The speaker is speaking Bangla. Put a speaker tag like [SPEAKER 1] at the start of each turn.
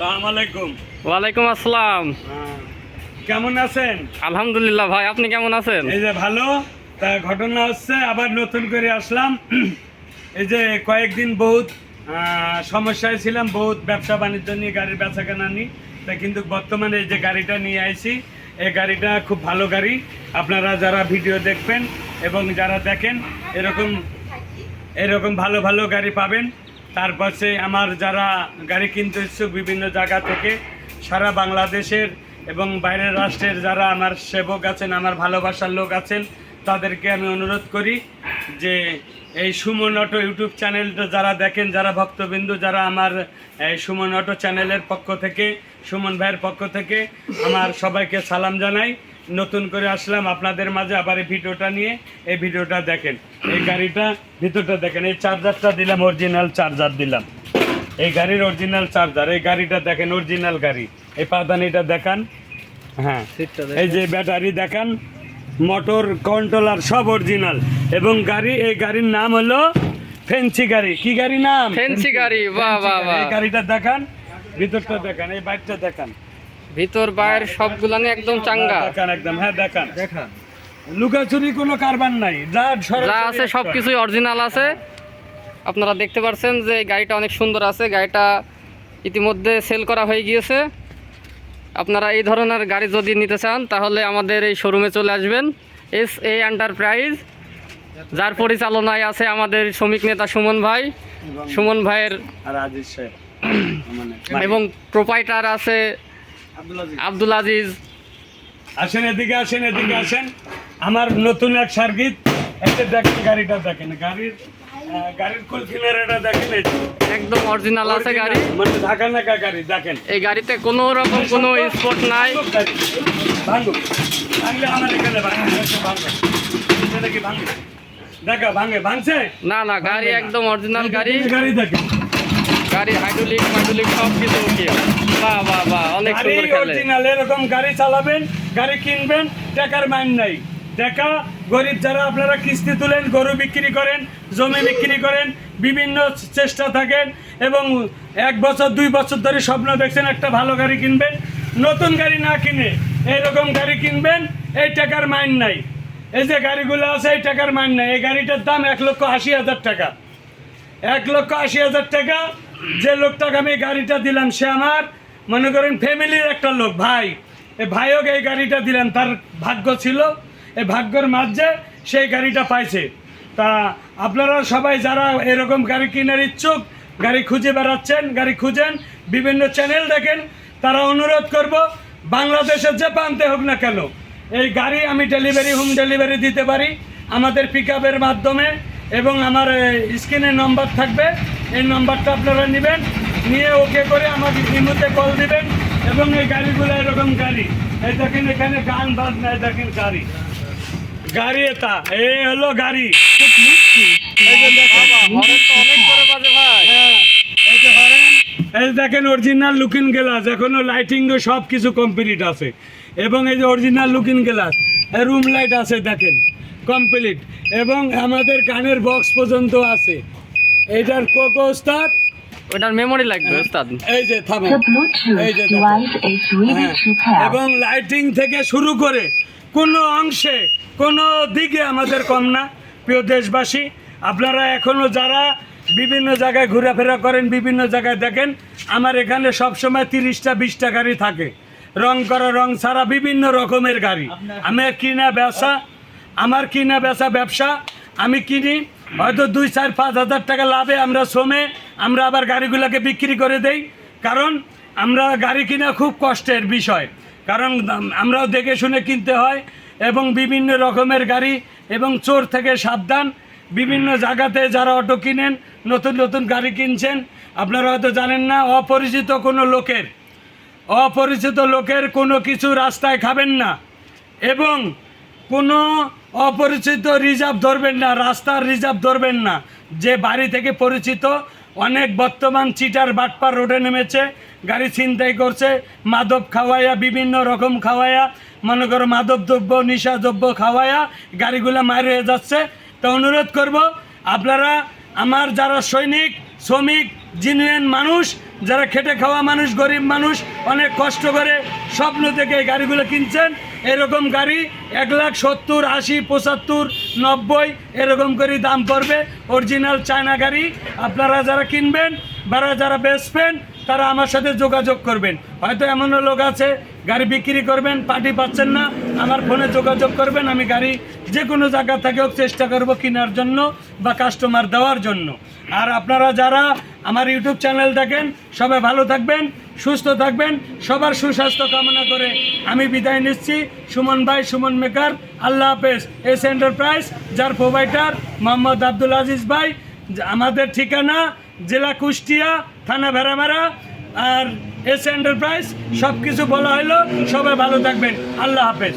[SPEAKER 1] ওয়ালাইকুম আসসালাম।
[SPEAKER 2] কেমন আছেন?
[SPEAKER 1] আলহামদুলিল্লাহ ভাই আপনি কেমন আছেন?
[SPEAKER 2] এই যে ভালো তা ঘটনা হচ্ছে আবার নতুন করে আসলাম। এই যে কয়েকদিন বহুত সমস্যায় ছিলাম বহুত ব্যবসা বাণিজ্য নিয়ে গাড়ির বেচা কেনা নিয়ে। তা কিন্তু বর্তমানে এই যে গাড়িটা নিয়ে আইছি এই গাড়িটা খুব ভালো গাড়ি। আপনারা যারা ভিডিও দেখবেন এবং যারা দেখেন এরকম এরকম ভালো ভালো গাড়ি পাবেন। তারপরে আমার যারা গাড়ি কিনতে ইচ্ছুক বিভিন্ন জায়গা থেকে, সারা বাংলাদেশের এবং বাইরের রাষ্ট্রের যারা আমার সেবক আছেন, আমার ভালোবাসার লোক আছেন, তাদেরকে আমি অনুরোধ করি যে এই সুমন অটো ইউটিউব চ্যানেলটা যারা দেখেন, যারা ভক্তবিন্দু, যারা আমার এই সুমন অটো চ্যানেলের পক্ষ থেকে, সুমন ভাইয়ের পক্ষ থেকে আমার সবাইকে সালাম জানাই। নতুন করে আসলাম আপনাদের মাঝে আবার এই ভিডিওটা নিয়ে। এই ভিডিওটা দেখেন এই গাড়িটা ভিতরটা দেখেন এই চার্জারটা দিলাম অরিজিনাল চার্জার দিলাম। এই গাড়ির অরিজিনাল চার্জার এই গাড়িটা দেখেন অরিজিনাল গাড়ি। এই পাদানিটা দেখান। হ্যাঁ এই যে ব্যাটারি দেখান মোটর কন্ট্রোলার সব অরিজিনাল এবং গাড়ি এই গাড়ির নাম হলো ফেন্সি গাড়ি। কি গাড়ি নাম?
[SPEAKER 1] ফেন্সি গাড়ি বাহ বাহ বাহ।
[SPEAKER 2] এই গাড়িটা দেখান ভিতরটা দেখান এই বাইকটা দেখান।
[SPEAKER 1] ভিতর বাইরে সবগুলানি একদম চাঙ্গা।
[SPEAKER 2] দেখান একদম হ্যাঁ দেখান। দেখান। লুকাচুরি কোনো কারবার নাই যা
[SPEAKER 1] আছে সব কিছুই অরিজিনাল আছে। আপনারা দেখতে পাচ্ছেন যে এই গাড়িটা অনেক সুন্দর আছে গাড়িটা ইতিমধ্যে সেল করা হয়ে গিয়েছে। আপনারা এই ধরনের গাড়ি যদি নিতে চান তাহলে আমাদের এই শোরুমে চলে আসবেন। এস এ এন্টারপ্রাইজ যার পরিচালনায় আছে আমাদের শ্রমিক নেতা সুমন ভাই। সুমন ভাইয়ের এবং প্রোপাইটার আছে আব্দুল আজিজ।
[SPEAKER 2] আসেন এদিকে আসেন এদিকে আসেন। আমার নতুন এক সার্কিট একটা দেখেন গাড়িটা দেখেন। গাড়ির গাড়ির দেখেন এই
[SPEAKER 1] একদম অরিজিনাল আছে গাড়ি।
[SPEAKER 2] মানে ঢাকা নাকা গাড়ি দেখেন।
[SPEAKER 1] এই গাড়িতে কোনো রকম কোনো স্পট নাই।
[SPEAKER 2] ভাঙলে আমার এখানে ভাঙবে এটা কি ভাঙে? দেখা ভাঙে। ভাঙছে?
[SPEAKER 1] না না গাড়ি একদম অরিজিনাল গাড়ি।
[SPEAKER 2] গাড়ি দেখেন।
[SPEAKER 1] গাড়ি হাইড্রোলিক হাইড্রোলিক সব কিছু ওকে বাহ বাহ বাহ অনেক সুন্দর খেলে।
[SPEAKER 2] অরিজিনাল এরকম গাড়ি চালাবেন গাড়ি কিনবেন টাকার নাই। টাকা গরিব যারা আপনারা কিস্তি তুলেন গরু বিক্রি করেন জমি বিক্রি করেন বিভিন্ন চেষ্টা থাকেন এবং এক বছর দুই বছর ধরে স্বপ্ন দেখছেন একটা ভালো গাড়ি কিনবেন নতুন গাড়ি না কিনে এইরকম গাড়ি কিনবেন এই টাকার মাইন নাই। এই যে গাড়িগুলো আছে এই টাকার মাইন নাই। এই গাড়িটার দাম এক লক্ষ আশি হাজার টাকা। এক লক্ষ আশি হাজার টাকা যে লোকটাকে আমি গাড়িটা দিলাম, সে আমার, মনে করেন, ফ্যামিলির একটা লোক, ভাই। এই ভাইওকে এই গাড়িটা দিলাম তার ভাগ্য ছিল। এই ভাগ্যর মাঝে সেই গাড়িটা পাইছে। তা আপনারা সবাই যারা এরকম গাড়ি কেনার ইচ্ছুক, গাড়ি খুঁজে বেড়াচ্ছেন, গাড়ি খুঁজেন, বিভিন্ন চ্যানেল দেখেন, তারা অনুরোধ করব, বাংলাদেশের যে প্রান্তে হোক না কেন, এই গাড়ি আমি ডেলিভারি হোম ডেলিভারি দিতে পারি। আমাদের পিক মাধ্যমে এবং আমার স্ক্রিনে নম্বর থাকবে। এই নম্বরটা আপনারা নেবেন নিয়ে ওকে করে আমাকে ইমুতে কল দিবেন এবং এই গাড়িগুলো এরকম গাড়ি। এই দেখেন এখানে গান বাজনা এই দেখেন গাড়ি। গাড়ি এটা এই হলো গাড়ি। এই দেখেন। হ্যাঁ, এই দেখেন অরিজিনাল লুকিং গ্লাস এখনও লাইটিং সব কিছু কমপ্লিট আছে। এবং এই যে original looking glass room light আছে দেখেন কমপ্লিট এবং আমাদের কানের বক্স পর্যন্ত আছে। এইটার কোকো ওস্তাদ?
[SPEAKER 1] ওটার মেমোরি লাগবে ওস্তাদ।
[SPEAKER 2] এই যে
[SPEAKER 3] Bluetooth
[SPEAKER 2] এই যে হ্যাঁ, এবং লাইটিং থেকে শুরু করে কোনো অংশে কোনো দিকে আমাদের কম না। প্রিয় দেশবাসী আপনারা এখনও যারা বিভিন্ন জায়গায় ঘোরাফেরা করেন বিভিন্ন জায়গায় দেখেন আমার এখানে সবসময় তিরিশটা বিশটা গাড়ি থাকে। রং করা রং ছাড়া বিভিন্ন রকমের গাড়ি। আমার কিনা ব্যবসা আমার কিনা বেচা ব্যবসা আমি কিনি, হয়তো দুই, চার, পাঁচ হাজার টাকা লাভে আমরা শ্রমে আমরা আবার গাড়িগুলোকে বিক্রি করে দেই। কারণ আমরা গাড়ি কিনা খুব কষ্টের বিষয়। কারণ আমরাও দেখে শুনে কিনতে হয় এবং বিভিন্ন রকমের গাড়ি এবং চোর থেকে সাবধান। বিভিন্ন জায়গাতে যারা অটো কিনেন, নতুন নতুন গাড়ি কিনছেন, আপনারা হয়তো জানেন না, অপরিচিত কোনো লোকের। অপরিচিত লোকের কোনো কিছু রাস্তায় খাবেন না। এবং কোনো অপরিচিত রিজার্ভ ধরবেন না, রাস্তার রিজার্ভ ধরবেন না। যে বাড়ি থেকে পরিচিত, অনেক বর্তমান চিটার বাটপার রোডে নেমেছে, গাড়ি ছিনতাই করছে, মাদক খাওয়াইয়া বিভিন্ন রকম খাওয়াইয়া মনে করো মাদক দ্রব্য, নিশা দ্রব্য খাওয়াইয়া গাড়িগুলো মার হয়ে যাচ্ছে। তো অনুরোধ করব, আপনারা আমার যারা সৈনিক, শ্রমিক জিনুয়েন মানুষ, যারা খেটে খাওয়া মানুষ, গরিব মানুষ, অনেক কষ্ট করে স্বপ্ন থেকে এই গাড়িগুলো কিনছেন এরকম গাড়ি এক লাখ সত্তর, আশি, পঁচাত্তর, নব্বই এরকম করে দাম পড়বে। অরিজিনাল চায়না গাড়ি। আপনারা যারা কিনবেন বা যারা বেচবেন, তারা আমার সাথে যোগাযোগ করবেন। হয়তো এমনও লোক আছে, গাড়ি বিক্রি করবেন, পার্টি পাচ্ছেন না, আমার ফোনে যোগাযোগ করবেন, আমি গাড়ি যে কোনো জায়গা থেকে হোক চেষ্টা করব কেনার জন্য বা কাস্টমার দেওয়ার জন্য। আর আপনারা যারা আমার ইউটিউব চ্যানেল দেখেন, সবাই ভালো থাকবেন। সুস্থ থাকবেন, সবার সুস্বাস্থ্য কামনা করে আমি বিদায় নিচ্ছি। সুমন ভাই, সুমন মেকার, আল্লাহ হাফেজ। এস এন্টারপ্রাইজ, যার প্রোভাইডার মোহাম্মদ আব্দুল আজিজ ভাই, আমাদের ঠিকানা জেলা কুষ্টিয়া, থানা ভেড়ামারা। আর এস এন্টারপ্রাইজ সব কিছু বলা হলো সবাই ভালো থাকবেন। আল্লাহ হাফেজ।